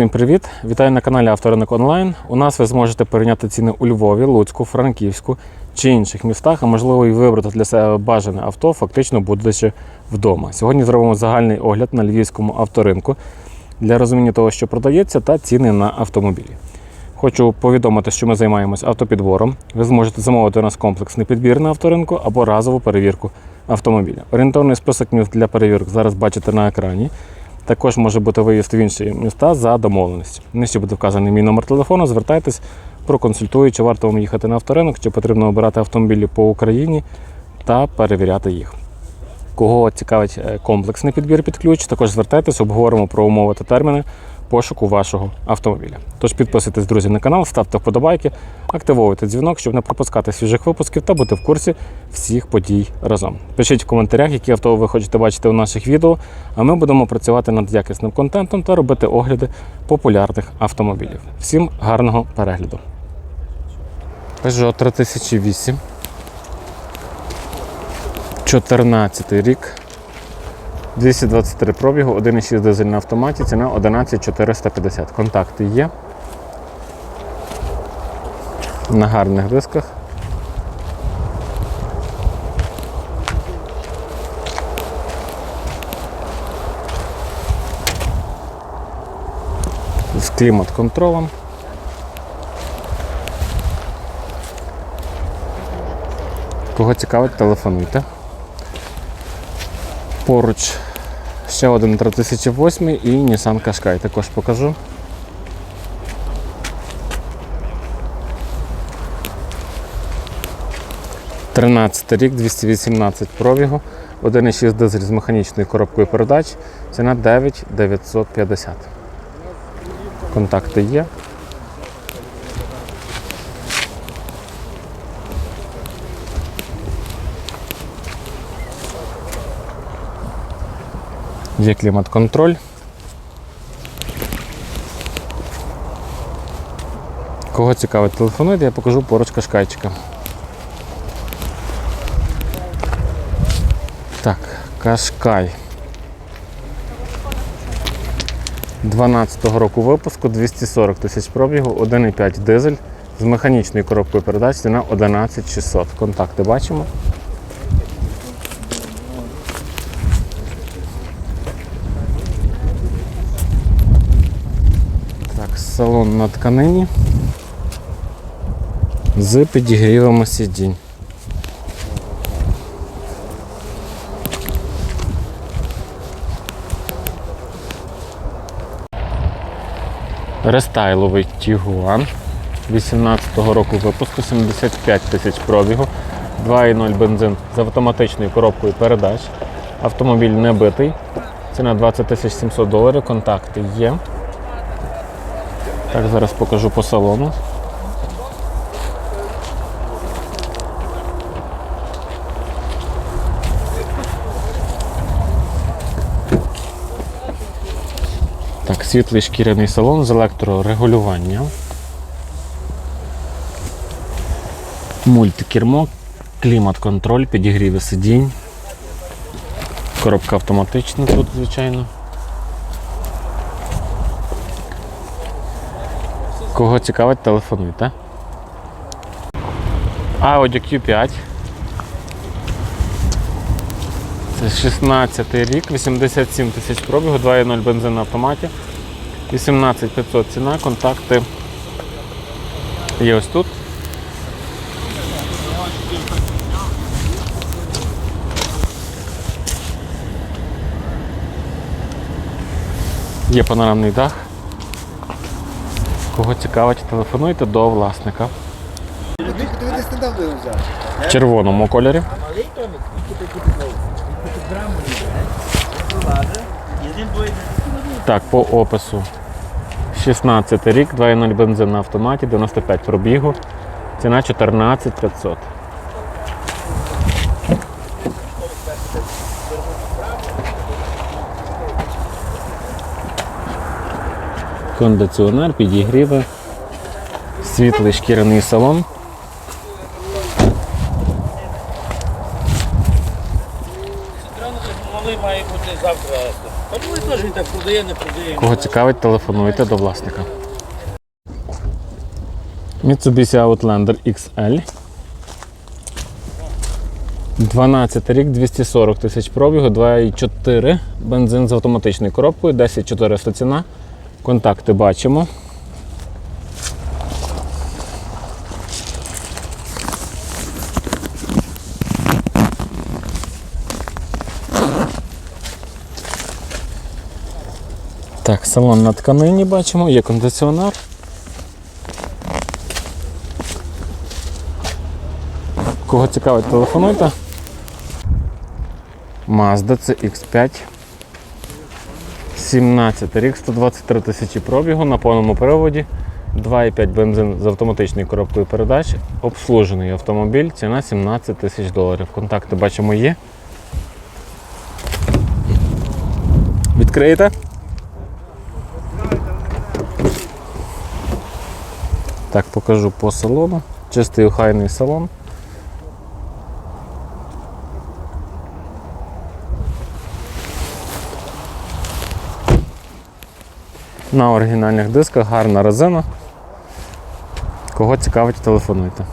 Всім привіт! Вітаю на каналі Авторинок Онлайн. У нас ви зможете порівняти ціни у Львові, Луцьку, Франківську чи інших містах, а можливо і вибрати для себе бажане авто, фактично будучи вдома. Сьогодні зробимо загальний огляд на львівському авторинку для розуміння того, що продається, та ціни на автомобілі. Хочу повідомити, що ми займаємось автопідбором. Ви зможете замовити у нас комплексний підбір на авторинку або разову перевірку автомобіля. Орієнтовний список міст для перевірок зараз бачите на екрані. Також може бути виїзд в інші міста за домовленістю. Нижче буде вказаний мій номер телефону. Звертайтесь, проконсультую, чи варто вам їхати на авторинок, чи потрібно обирати автомобілі по Україні та перевіряти їх. Кого цікавить е, комплексний підбір під ключ, також звертайтесь, обговоримо про умови та терміни пошуку вашого автомобіля. Тож підписуйтесь, друзі, на канал, ставте вподобайки, активовуйте дзвінок, щоб не пропускати свіжих випусків та бути в курсі всіх подій разом. Пишіть в коментарях, які авто ви хочете бачити у наших відео, а ми будемо працювати над якісним контентом та робити огляди популярних автомобілів. Всім гарного перегляду. Peugeot 3008. 14 рік. 223 пробігу, 1,6 дизель на автоматі, ціна 11450. Контакти є. На гарних дисках. З клімат-контролем. Кого цікавить, телефонуйте. Поруч ще один 3008 і Nissan Qashqai також покажу. Тринадцятий рік, 218 пробігу, 1,6 дизель з механічною коробкою передач, ціна 9950. Контакти є. Є клімат-контроль. Кого цікавить, телефонуйте, я покажу поруч кашкайчика. Так, кашкай. 12-го року випуску, 240 тисяч пробігу, 1,5 дизель з механічною коробкою передач ціна 11600. Контакти бачимо. Так, салон на тканині з підігрівами сидінь. Рестайловий Тігуан 18-го року випуску, 75 тисяч пробігу, 2,0 бензин з автоматичною коробкою передач. Автомобіль не битий. Ціна 20 тисяч 700 доларів, контакти є. Так, зараз покажу по салону. Так, світлий шкіряний салон з електрорегулюванням. Мультикермо, клімат-контроль, підігріви сидінь. Коробка автоматична тут, звичайно. Кого цікавить, телефонуйте. Audi Q5. Це 16 рік, 87 тисяч пробігу, 2,0 бензин на автоматі. 18500 ціна, контакти є ось тут. Є панорамний дах. Кого цікавить, телефонуйте до власника. В червоному кольорі. Так, по опису. 16 рік, 2,0 бензин на автоматі, 95 пробігу. Ціна 14 500. Кондиціонер, підігріви, світлий шкіряний салон. Малий має бути завтра. Ну теж він так продає, не продає. Кого цікавить, телефонуйте до власника. Mitsubishi Outlander XL. 12 рік, 240 тисяч пробігу, 2,4 бензин з автоматичною коробкою, 10400 ціна. Контакти бачимо. Так, салон на тканині бачимо, є кондиціонер. Кого цікавить, телефонуйте. Mazda CX5. 17 рік, 123 тисячі пробігу на повному приводі. 2,5 бензин з автоматичною коробкою передач. Обслужений автомобіль, ціна 17 тисяч доларів. Контакти бачимо є. Відкриєте? Так, покажу по салону. Чистий охайний салон. На оригінальних дисках гарна резина. Кого цікавить, телефонуйте.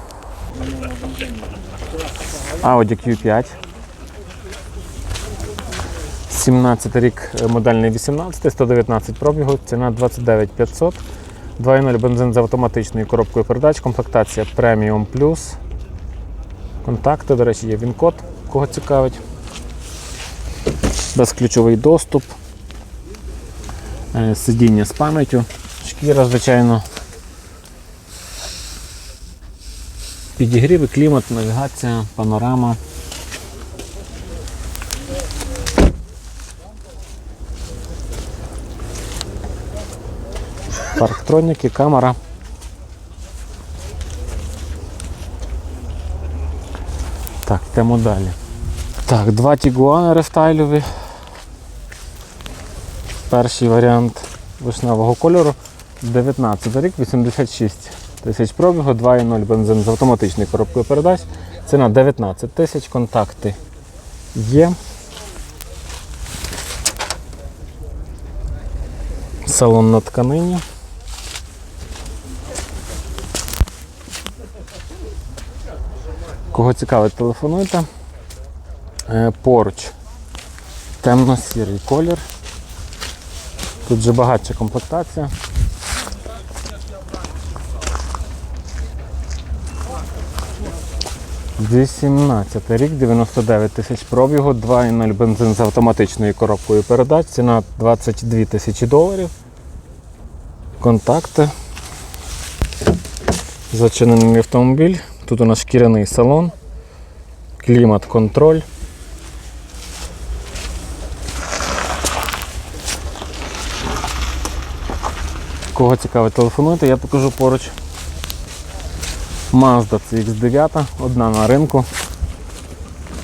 Audi Q5. 17 рік е, модельний 18, 119 пробігу, ціна 29 500. 2.0 бензин з автоматичною коробкою передач, комплектація Premium Plus. Контакти, до речі, є він-код, кого цікавить. Безключовий доступ. Е, Сидіння з пам'яттю, шкіра, звичайно. Підігріви, клімат, навігація, панорама. Парктроніки, камера. Так, йдемо далі. Так, два тігуани рестайлові. Перший варіант вишневого кольору. 19 рік, 86 тисяч пробігу, 2,0 бензин з автоматичною коробкою передач. Ціна 19 тисяч, контакти є. Салон на тканині. Кого цікавить, телефонуйте. Е, Поруч. Темно-сірий колір. Тут вже багатша комплектація. Вісімнадцятий рік, 99 тисяч пробігу, 2,0 бензин з автоматичною коробкою передач, ціна 22 тисячі доларів. Контакти. Зачинений автомобіль. Тут у нас шкіряний салон, клімат-контроль. Кого цікавить, телефонуйте, я покажу поруч. Mazda CX9, одна на ринку.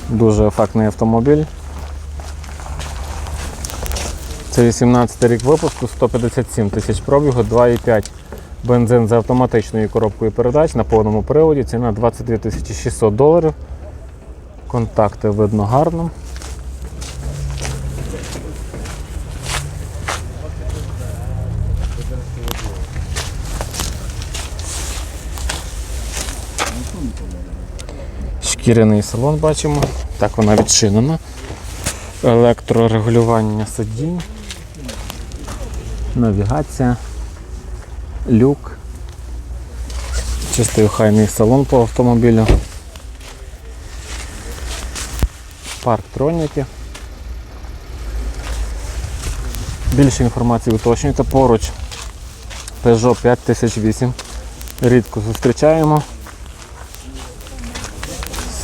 Дуже ефектний автомобіль. Це 18 рік випуску, 157 тисяч пробігу, 2,5 бензин з автоматичною коробкою передач на повному приводі. Ціна 22 600 доларів. Контакти видно гарно. Шкіряний салон бачимо. Так вона відчинена. Електрорегулювання сидінь. Навігація. Люк. Чистий охайний салон по автомобілю. Парктроніки. Більше інформації уточнюйте поруч. Peugeot 5008. Рідко зустрічаємо.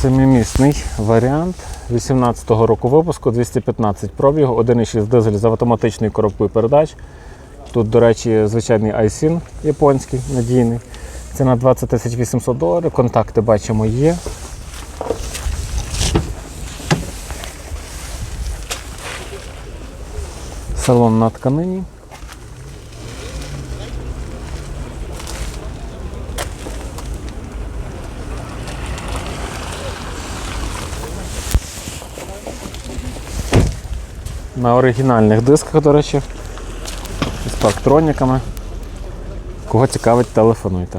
Семимісний варіант 18-го року випуску, 215 пробігу, 1,6 дизель з автоматичною коробкою передач. Тут, до речі, звичайний айсін японський, надійний. Ціна 20 800 доларів. Контакти бачимо є. Салон на тканині. На оригінальних дисках, до речі. З парктроніками. Кого цікавить, телефонуйте.